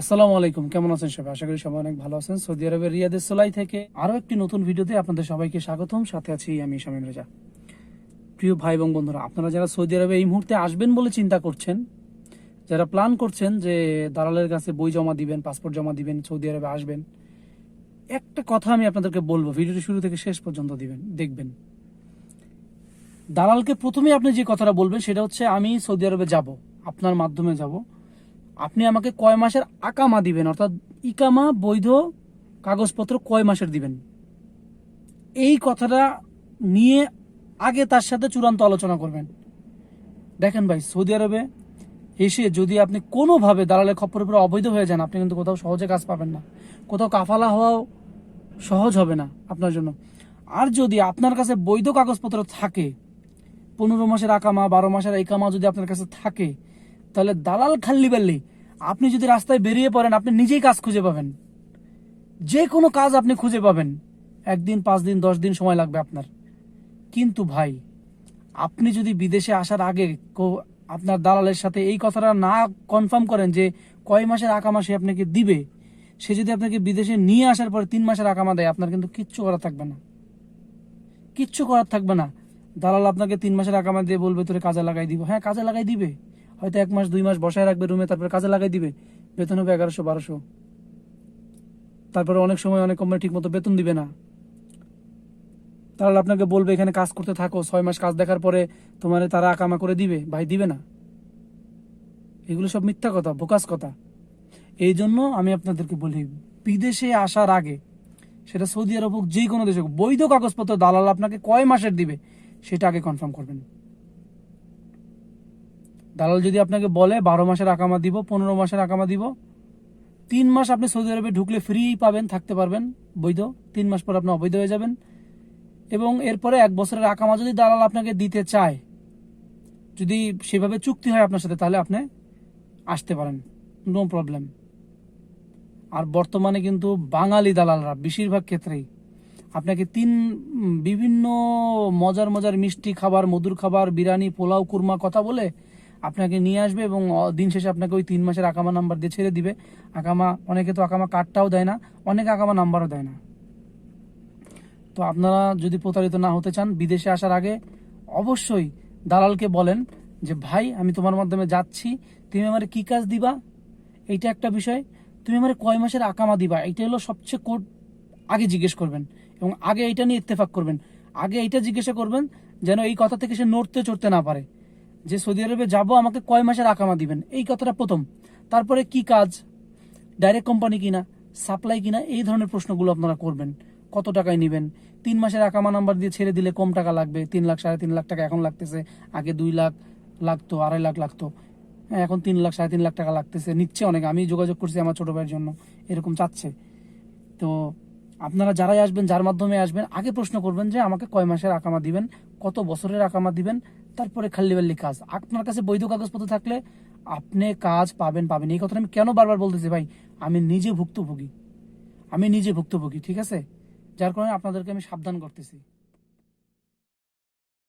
আসসালামু আলাইকুম। কেমন আছেন সবাই? আশা করি সবাই অনেক ভালো আছেন। সৌদি আরবের রিয়াদের সোলাই থেকে আরও একটি নতুন ভিডিওতে আপনাদের সবাইকে স্বাগতম। সাথে আছি আমি শামীম রেজা। প্রিয় ভাই এবং বন্ধুরা, আপনারা যারা সৌদি আরবে এই মুহূর্তে আসবেন বলে চিন্তা করছেন, যারা প্ল্যান করছেন যে দালালের কাছে বই জমা দিবেন পাসপোর্ট জমা দিবেন, সৌদি আরবে আসবেন, একটা কথা আমি আপনাদেরকে বলব, ভিডিওটি শুরু থেকে শেষ পর্যন্ত দিবেন, দেখবেন। দালালকে প্রথমে আপনি যে কথাটা বলবেন, সেটা হচ্ছে, আমি সৌদি আরবে যাব, আপনার মাধ্যমে যাব। আপনি আমাকে কয় মাসের আকামা দিবেন? অর্থাৎ ইকামা, বৈধ কাগজপত্র কয় মাসের দিবেন? এই কথাটা নিয়ে আগে তার সাথে চূড়ান্ত আলোচনা করবেন। দেখেন ভাই, সৌদি আরবে এসে যদি আপনি কোনোভাবে দালালের খপ্পরের উপরে অবৈধ হয়ে যান, আপনি কিন্তু কোথাও সহজে কাজ পাবেন না। কোথাও কাফালা হওয়াও সহজ হবে না আপনার জন্য। আর যদি আপনার কাছে বৈধ কাগজপত্র থাকে, পনেরো মাসের আকামা, বারো মাসের একামা যদি আপনার কাছে থাকে তাহলে দালাল খাল্লি বাল্লি, আপনি যদি রাস্তায় বেরিয়ে পড়েন, আপনি নিজেই কাজ খুঁজে পাবেন। যে কোনো কাজ আপনি খুঁজে পাবেন। একদিন, পাঁচ দিন, দশ দিন সময় লাগবে আপনার। কিন্তু ভাই, আপনি যদি বিদেশে আসার আগে আপনার দালালের সাথে এই কথাটা না কনফার্ম করেন যে কয় মাসের আকামা সে আপনাকে দিবে, সে যদি আপনাকে বিদেশে নিয়ে আসার পরে তিন মাসের আকামা দেয়, আপনার কিন্তু কিচ্ছু করার থাকবে না। কিচ্ছু করার থাকবে না। দালাল আপনাকে তিন মাসের আকামা দিয়ে বলবে, তোরে কাজে লাগাই দিব। হ্যাঁ কাজে লাগাই দিবে। হয়তো এক মাস, দুই মাস বসায় রাখবে রুমে তারপরে কাজে লাগাই দিবে। বেতন হবে এগারোশো, বারোশো। তারপরে অনেক সময় অনেক কোম্পানি ঠিক মতো বেতন দিবে না। তাহলে আপনাকে বলবে, এখানে কাজ করতে থাকো, ছয় মাস কাজ দেখার পরে তোমার তারা আকামা করে দিবে, ভাই দিবে না। এগুলো সব মিথ্যা কথা, বোকাস কথা। এই জন্য আমি আপনাদেরকে বলি, বিদেশে আসার আগে, সেটা সৌদি আরব হোক যে কোনো দেশ হোক, বৈধ কাগজপত্র দালাল আপনাকে কয় মাসের দিবে, সেটা আগে কনফার্ম করবেন। দালাল যদি আপনাকে বলে, বারো মাসের আকামা দিব, পনেরো মাসের আকামা দিব, তিন মাস আপনি সৌদি আরবে ঢুকলে ফ্রি পাবেন, থাকতে পারবেন, বৈধ। তিন মাস পর আপনি অবৈধ হয়ে যাবেন। এবং এরপরে এক বছরের আকামা যদি দালাল আপনাকে দিতে চায়, যদি সেভাবে চুক্তি হয় আপনার সাথে, তাহলে আপনি আসতে পারেন। No problem. আর বর্তমানে কিন্তু বাঙালি দালালরা, বেশিরভাগ ক্ষেত্রেই, আপনাকে তিন বিভিন্ন মজার মজার মিষ্টি খাবার, মধুর খাবার, বিরিয়ানি, পোলাও, কুরমা কথা বলে আপনাকে নিয়ে আসবে এবং দিন শেষে আপনাকে ওই তিন মাসের আকামা নাম্বার দিয়ে ছেড়ে দিবে। আকামা, অনেকে তো আকামা কার্ডটাও দেয় না, অনেকে আকামা নাম্বারও দেয় না। তো আপনারা যদি প্রতারিত না হতে চান, বিদেশে আসার আগে অবশ্যই দালালকে বলেন যে, ভাই, আমি তোমার মাধ্যমে যাচ্ছি, তুমি আমার কি কাজ দিবা? এইটা একটা বিষয়। তুমি আমার কয় মাসের আকামা দিবা? এটা হলো সবচেয়ে কোড আগে জিজ্ঞেস করবেন এবং আগে এটা নিয়ে ইত্তেফাক করবেন। আগে এইটা জিজ্ঞাসা করবেন যেন এই কথা থেকে সে নড়তে চড়তে না পারে। যে সৌদি আরবে যাব আমাকে কয় মাসের আকামা দিবেন? এই কথাটা প্রথম। তারপরে কি কাজ? ডাইরেক্ট কোম্পানি কিনা? সাপ্লাই কিনা? এই ধরনের প্রশ্নগুলো আপনারা করবেন। কত টাকায় নেবেন? তিন মাসের আকামা নাম্বার দিয়ে ছেড়ে দিলে কম টাকা লাগবে? তিন লাখ সাড়ে তিন লাখ টাকা এখন লাগতেছে। আগে দুই লাখ লাগতো আড়াই লাখ লাগতো। হ্যাঁ, এখন তিন লাখ সাড়ে তিন লাখ টাকা লাগতেছে। নিচ্ছে অনেক। আমি যোগাযোগ করছি আমার ছোট ভাইয়ের জন্য। এরকম চাচ্ছে। তো আপনারা যারাই আসবেন যার মাধ্যমে আসবেন আগে প্রশ্ন করবেন যে আমাকে কয় মাসের আকামা দিবেন? কত বছরের আকামা দিবেন? তারপরে খাল্লিবাল্লি কাজ। আপনার কাছে বৈধ কাগজপত্র থাকলে আপনি কাজ পাবেন পাবেন। এই কথাটা আমি কেন বারবার বলতেছি ভাই? আমি নিজে ভুক্তভোগী। আমি নিজে ভুক্তভোগী, ঠিক আছে? যার কারণে আপনাদেরকে আমি সাবধান করতেছি।